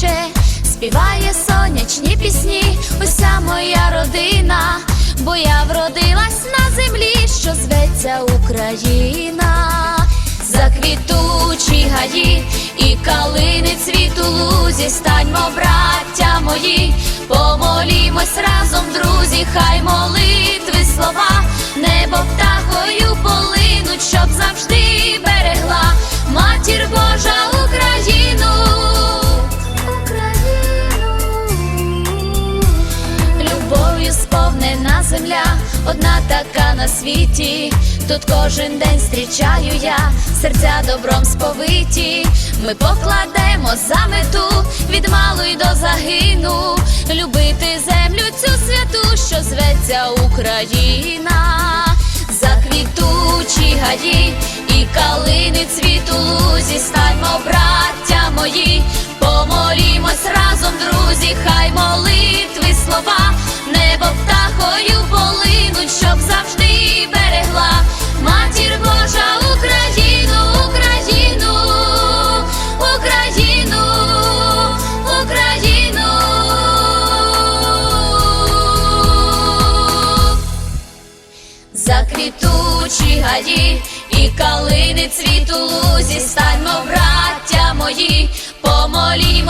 кличе, співає сонячні пісні, уся моя родина, бо я вродилась на землі, що зветься Україна, заквітучі гаї і калини цвіту лузі, станьмо, браття мої, помолімось разом, друзі, хай молитви слова, небо птахою полинуть, щоб завжди берегла матір Божа Україну. Земля, одна така на світі. Тут кожен день зустрічаю я, серця добром сповиті. Ми покладемо за мету від малу й до загину, любити землю цю святу, що зветься Україна, заквітучі гаї і калини цвіту лузі, станьмо, браття мої, помолімось разом, друзі, хай молитви слова, небо птахою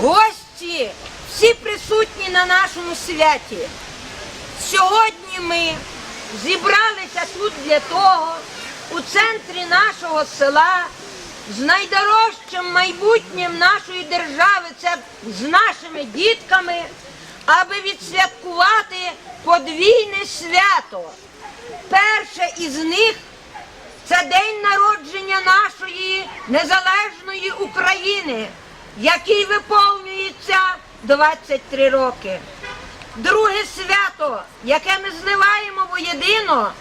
гості, всі присутні на нашому святі. Сьогодні ми зібралися тут для того, у центрі нашого села, з найдорожчим майбутнім нашої держави, це з нашими дітками, аби відсвяткувати подвійне свято. Перше із них це день народження нашої незалежної України, який виповнюється 23 роки. Друге свято, яке ми зливаємо воєдино,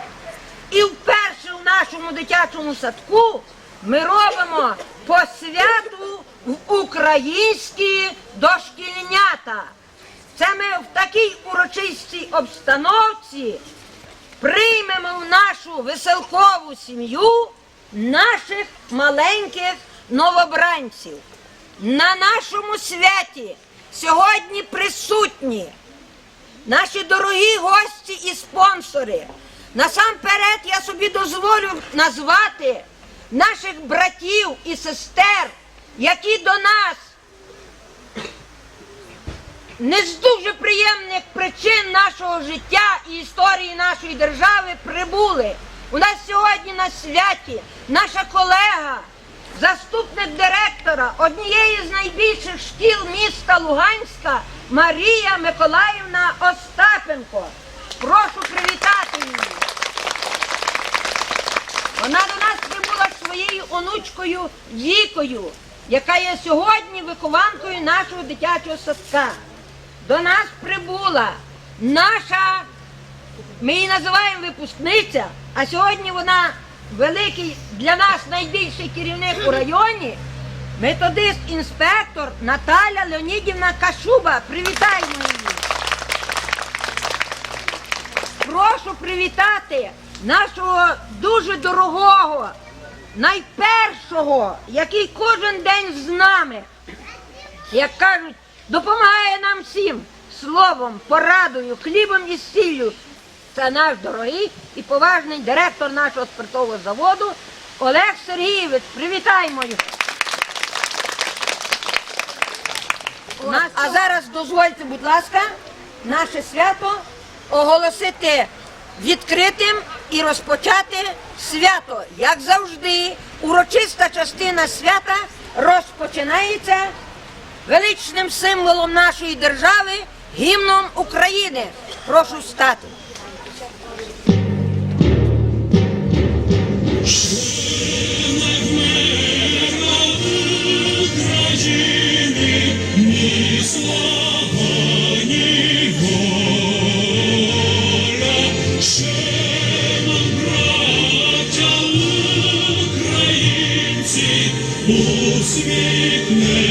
і вперше в нашому дитячому садку ми робимо по святу в українські дошкільнята. Це ми в такій урочистій обстановці приймемо в нашу веселкову сім'ю наших маленьких новобранців. На нашому святі сьогодні присутні наші дорогі гості і спонсори. Насамперед я собі дозволю назвати наших братів і сестер, які до нас не з дуже приємних причин нашого життя і історії нашої держави прибули. У нас сьогодні на святі наша колега, заступник директора однієї з найбільших шкіл міста Луганська Марія Миколаївна Остапенко. Прошу привітати її. Вона до нас прибула своєю онучкою Вікою, яка є сьогодні вихованкою нашого дитячого садка. До нас прибула наша, ми її називаємо випускниця, а сьогодні вона великий для нас найбільший керівник у районі, методист інспектор Наталя Леонідівна Кашуба. Привітаємо її. Прошу привітати нашого дуже дорогого, найпершого, який кожен день з нами, як кажуть, допомагає нам всім словом, порадою, хлібом і сіллю. Це наш дорогий і поважний директор нашого спиртового заводу Олег Сергійович. Привітаємо його. На- А зараз дозвольте, будь ласка, наше свято оголосити відкритим і розпочати свято. Як завжди, урочиста частина свята розпочинається величним символом нашої держави гімном України. Прошу встати. Усміхнеться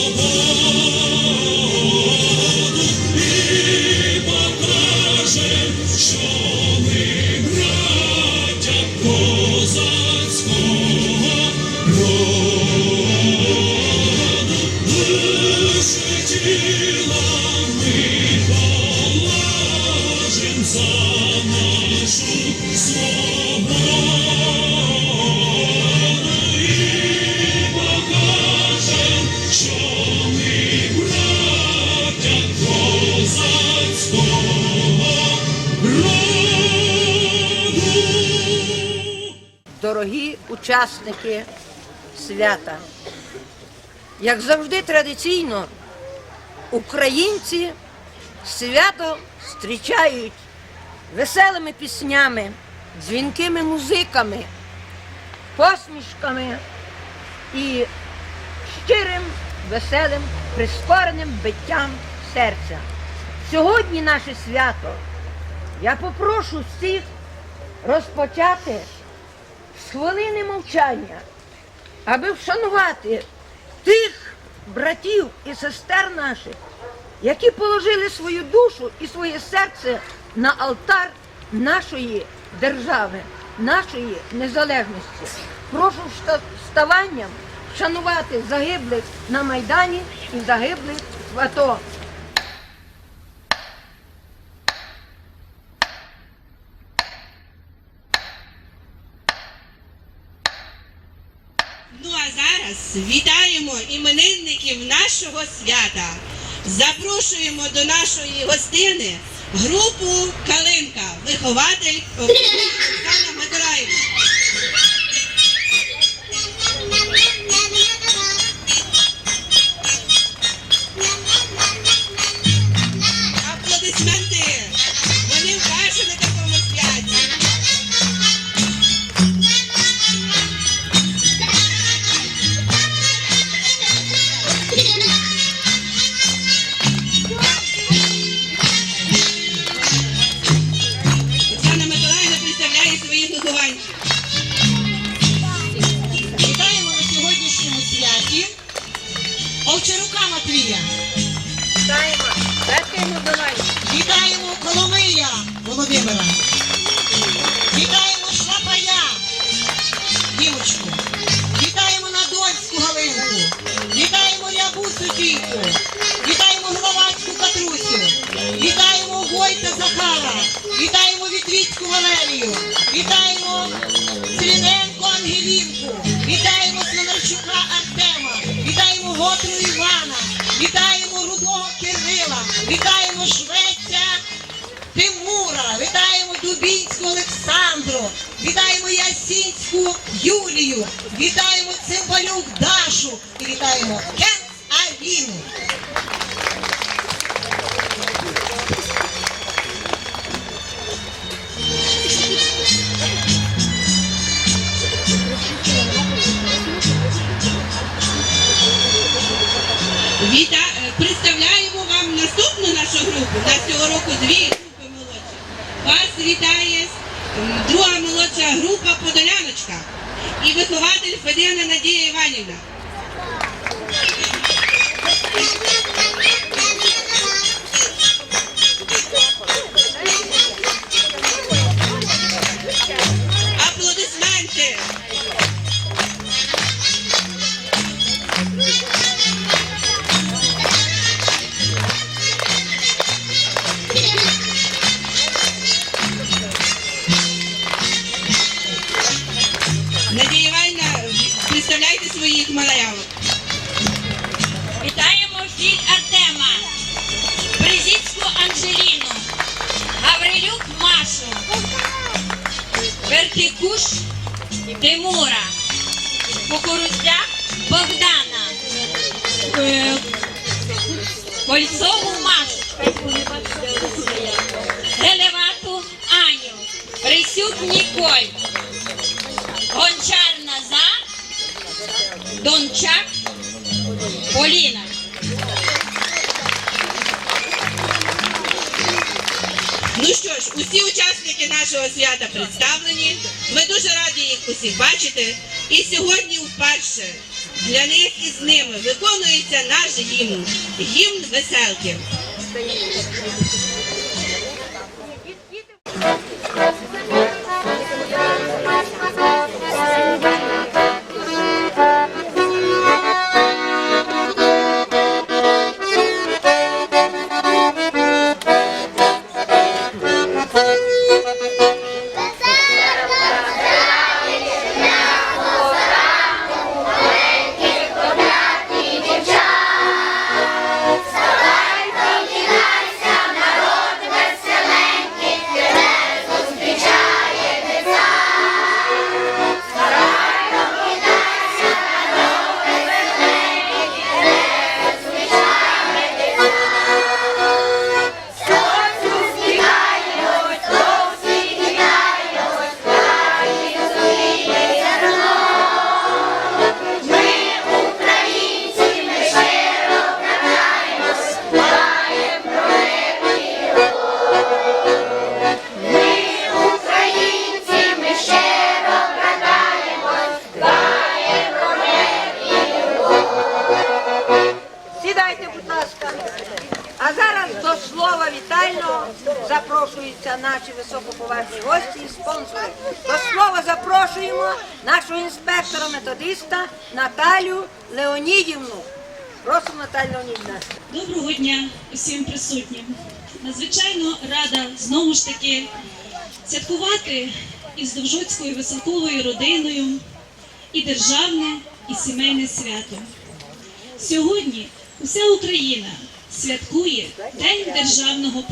учасники свята. Як завжди традиційно, українці свято зустрічають веселими піснями, дзвінкими музиками, посмішками і щирим веселим прискореним биттям серця. Сьогодні наше свято. Я попрошу всіх розпочати з хвилини мовчання, аби вшанувати тих братів і сестер наших, які положили свою душу і своє серце на алтар нашої держави, нашої незалежності. Прошу вста- вставанням вшанувати загиблих на Майдані і загиблих в АТО. Ну а зараз вітаємо іменинників нашого свята. Запрошуємо до нашої гостини групу Калинка, вихователь Оксана Миколаївна. Тимура. Вітаємо Дубінську Олександру. Вітаємо Ясінську Юлію. Вітаємо Цимбалюк Дашу. І вітаємо Кенц Аліну. Віта... е, Представляємо вам наступну нашу групу. У нас цього року дві вітає друга молодша група Подоляночка і вихователь Федина Надія Іванівна. Аплодисменти! Надія Іванівна, представляйте своїх малявок. Вітаємо Філь Артема, Бризицьку Анжеліну, Гаврилюк Машу, Вертикуш Тимура, Кукурудзяк Богдана, е, Кольцову Машу, Гелевату Аню, Рисюк Ніколь, Дончак Поліна. Ну що ж, усі учасники нашого свята представлені. Ми дуже раді їх усіх бачити. І сьогодні вперше для них і з ними виконується наш гімн гімн веселки. До слова вітального запрошуються наші високоповажні гості і спонсори. До слова запрошуємо нашого інспектора-методиста Наталю Леонідівну. Просимо Наталю Леонідівна. Доброго дня усім присутнім. Надзвичайно рада знову ж таки святкувати із Довжоцькою веселковою родиною і державне, і сімейне свято. Сьогодні уся Україна святкує День державного.